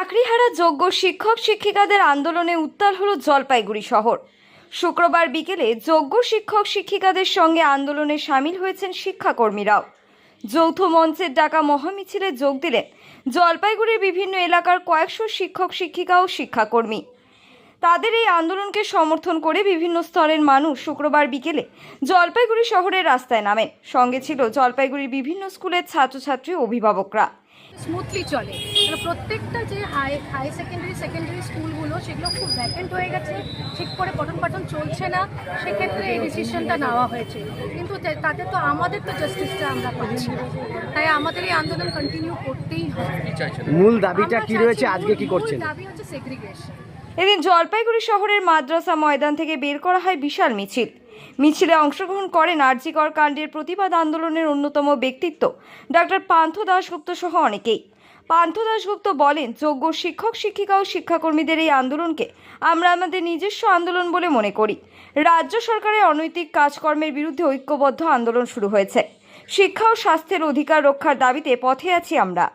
চাকরিহারা যোগ্য শিক্ষক শিক্ষিকাদের আন্দোলনে উত্তাল হলো জলপাইগুড়ি শহর। শুক্রবার বিকেলে যোগ্য শিক্ষক শিক্ষিকাদের সঙ্গে আন্দোলনে সামিল হয়েছেন শিক্ষাকর্মীরাও। যৌথ মঞ্চের ডাকা মহামিছিলে যোগ দিলেন জলপাইগুড়ির বিভিন্ন এলাকার কয়েকশো শিক্ষক শিক্ষিকা ও শিক্ষাকর্মী। তাদের এই আন্দোলনকে সমর্থন করে বিভিন্ন স্তরের মানুষ শুক্রবার বিকেলে জলপাইগুড়ি শহরের রাস্তায় নামেন। সঙ্গে ছিল জলপাইগুড়ির বিভিন্ন স্কুলের ছাত্রছাত্রী অভিভাবকরা। স্মুথলি চলে। প্রত্যেকটা যে হাই হাই সেকেন্ডারি সেকেন্ডারি স্কুলগুলো সেগুলো খুব ভ্যাকেন্ট হয়ে গেছে ঠিক করে পঠন পাঠন চলছে না সেক্ষেত্রে এই ডিসিশনটা নেওয়া হয়েছে। কিন্তু তাতে তো আমাদের তো জাস্টিসটা আমরা পাচ্ছি তাই আমাদের এই আন্দোলন কন্টিনিউ করতেই হবে। মূল দাবিটা কি রয়েছে? আজকে কি করছে করছেন? দাবি হচ্ছে সেগ্রিগেশন এদিন জলপাইগুড়ি শহরের মাদ্রাসা ময়দান থেকে বের করা হয় বিশাল মিছিল। মিছিলে অংশগ্রহণ করেন আরজিকর কাণ্ডের প্রতিবাদ আন্দোলনের অন্যতম ব্যক্তিত্ব ডক্টর পান্থ দাশগুপ্ত সহ অনেকেই। পান্থ দাশগুপ্ত বলেন, যোগ্য শিক্ষক, শিক্ষিকা ও শিক্ষাকর্মীদের এই আন্দোলনকে আমরা আমাদের নিজস্ব আন্দোলন বলে মনে করি। রাজ্য সরকারের অনৈতিক কাজকর্মের বিরুদ্ধে ঐক্যবদ্ধ আন্দোলন শুরু হয়েছে। শিক্ষা ও স্বাস্থ্যের অধিকার রক্ষার দাবিতে পথে আছি আমরা।